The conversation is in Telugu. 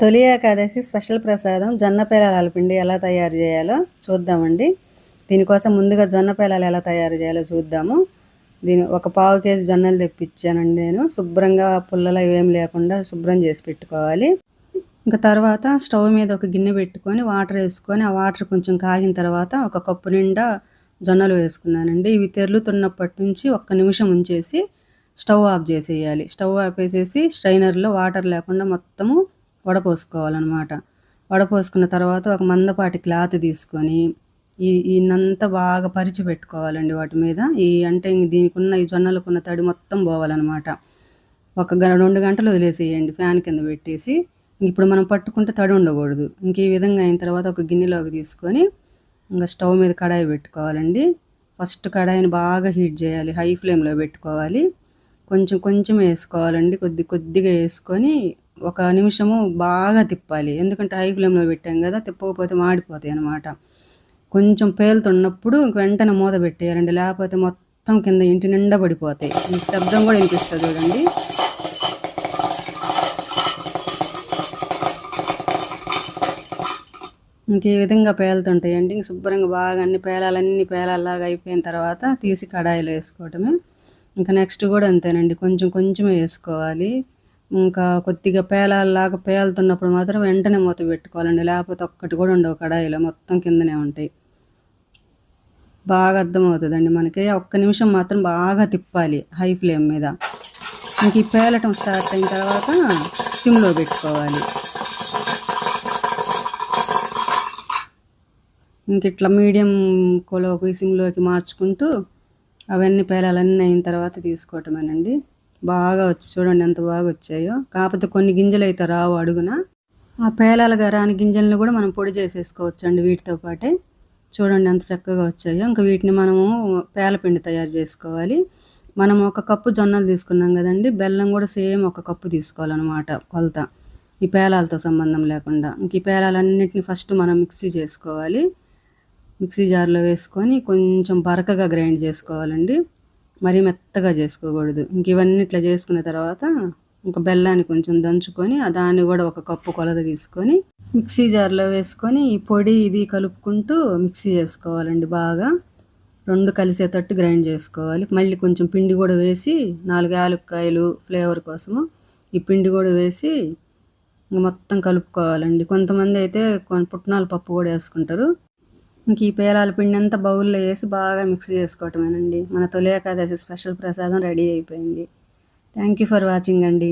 తొలి ఏకాదశి స్పెషల్ ప్రసాదం జొన్న పేలాల పిండి ఎలా తయారు చేయాలో చూద్దామండి. దీనికోసం ముందుగా జొన్న పేలాలు ఎలా తయారు చేయాలో చూద్దాము. దీని ఒక పావు కేజీ జొన్నలు తెప్పించానండి నేను. శుభ్రంగా పుల్లలు ఇవేం లేకుండా శుభ్రం చేసి పెట్టుకోవాలి. ఇంకా తర్వాత స్టవ్ మీద ఒక గిన్నె పెట్టుకొని వాటర్ వేసుకొని ఆ వాటర్ కొంచెం కాగిన తర్వాత ఒక కప్పు నిండా జొన్నలు వేసుకున్నానండి. ఇవి తెరులుతున్నప్పటి నుంచి ఒక్క నిమిషం ఉంచేసి స్టవ్ ఆఫ్ చేసేయాలి. స్టవ్ ఆపేసేసి స్ట్రైనర్లో వాటర్ లేకుండా మొత్తము వడపోసుకోవాలన్నమాట. వడపోసుకున్న తర్వాత ఒక మందపాటి క్లాత్ తీసుకొని ఈ ఈయనంతా బాగా పరిచి పెట్టుకోవాలండి వాటి మీద. ఈ అంటే ఇంక దీనికి ఉన్న ఈ జొన్నలకున్న తడి మొత్తం పోవాలన్నమాట. ఒక గ రెండు గంటలు వదిలేసేయండి ఫ్యాన్ కింద పెట్టేసి. ఇప్పుడు మనం పట్టుకుంటే తడి ఉండకూడదు. ఇంక ఈ విధంగా అయిన తర్వాత ఒక గిన్నెలోకి తీసుకొని ఇంకా స్టవ్ మీద కడాయి పెట్టుకోవాలండి. ఫస్ట్ కడాయిని బాగా హీట్ చేయాలి. హై ఫ్లేమ్లో పెట్టుకోవాలి. కొంచెం కొంచెం వేసుకోవాలండి. కొద్ది కొద్దిగా వేసుకొని ఒక నిమిషము బాగా తిప్పాలి. ఎందుకంటే హై ఫ్లేమ్లో పెట్టాం కదా తిప్పకపోతే మాడిపోతాయి అనమాట కొంచెం పేలుతున్నప్పుడు ఇంక వెంటనే మూత పెట్టేయాలండి. లేకపోతే మొత్తం కింద ఇంటి నిండా పడిపోతాయి. ఇంక శబ్దం కూడా వినిపిస్తుంది చూడండి. ఇంక ఈ విధంగా పేలుతుంటాయండి. ఇంక శుభ్రంగా బాగా అన్ని పేలాలన్నీ పేలాలాగా అయిపోయిన తర్వాత తీసి కడాయిలో వేసుకోవటమే. ఇంకా నెక్స్ట్ కూడా అంతేనండి. కొంచెం కొంచెమే వేసుకోవాలి. ఇంకా కొద్దిగా పేలాలాగా పేలుతున్నప్పుడు మాత్రం వెంటనే మూత పెట్టుకోవాలండి. లేకపోతే ఒక్కటి కూడా ఉండవు కడాయిలో. మొత్తం కిందనే ఉంటాయి. బాగా అర్థమవుతుందండి మనకి. ఒక్క నిమిషం మాత్రం బాగా తిప్పాలి హై ఫ్లేమ్ మీద. ఇంక ఈ పేలటం స్టార్ట్ అయిన తర్వాత సిమ్లో పెట్టుకోవాలి. ఇంక ఇట్లా మీడియం కొలోకి సిమ్లోకి మార్చుకుంటూ అవన్నీ పేలాలన్నీ అయిన తర్వాత తీసుకోవటమేనండి. బాగా వచ్చి చూడండి ఎంత బాగా వచ్చాయో. కాకపోతే కొన్ని గింజలు అయితే రావు అడుగున. ఆ పేలాలుగా రాని గింజలను కూడా మనం పొడి చేసేసుకోవచ్చు అండి వీటితో పాటే. చూడండి ఎంత చక్కగా వచ్చాయో. ఇంకా వీటిని మనము పేలపిండి తయారు చేసుకోవాలి. మనం ఒక కప్పు జొన్నలు తీసుకున్నాం కదండి. బెల్లం కూడా సేమ్ ఒక కప్పు తీసుకోవాలన్నమాట కొలత. ఈ పేలాలతో సంబంధం లేకుండా. ఇంక ఈ పేలాలన్నింటినీ ఫస్ట్ మనం మిక్సీ చేసుకోవాలి. మిక్సీ జార్లో వేసుకొని కొంచెం బరకగా గ్రైండ్ చేసుకోవాలండి. మరీ మెత్తగా చేసుకోకూడదు. ఇంక ఇవన్నీ ఇట్లా చేసుకున్న తర్వాత ఇంకా బెల్లాన్ని కొంచెం దంచుకొని దాన్ని కూడా ఒక కప్పు కొలత తీసుకొని మిక్సీ జార్లో వేసుకొని ఈ పొడి ఇది కలుపుకుంటూ మిక్సీ చేసుకోవాలండి బాగా. రెండు కలిసేటట్టు గ్రైండ్ చేసుకోవాలి. మళ్ళీ కొంచెం పిండి కూడా వేసి నాలుగు యాలక్కాయలు ఫ్లేవర్ కోసము ఈ పిండి కూడా వేసి మొత్తం కలుపుకోవాలండి. కొంతమంది అయితే పుట్నాల పప్పు కూడా వేసుకుంటారు. ఇంక ఈ పేలాల పిండి అంతా బౌల్లో వేసి బాగా మిక్స్ చేసుకోవటమేనండి. మన తొలి ఏకాదశి స్పెషల్ ప్రసాదం రెడీ అయిపోయింది. థ్యాంక్ యూ ఫర్ వాచింగ్ అండి.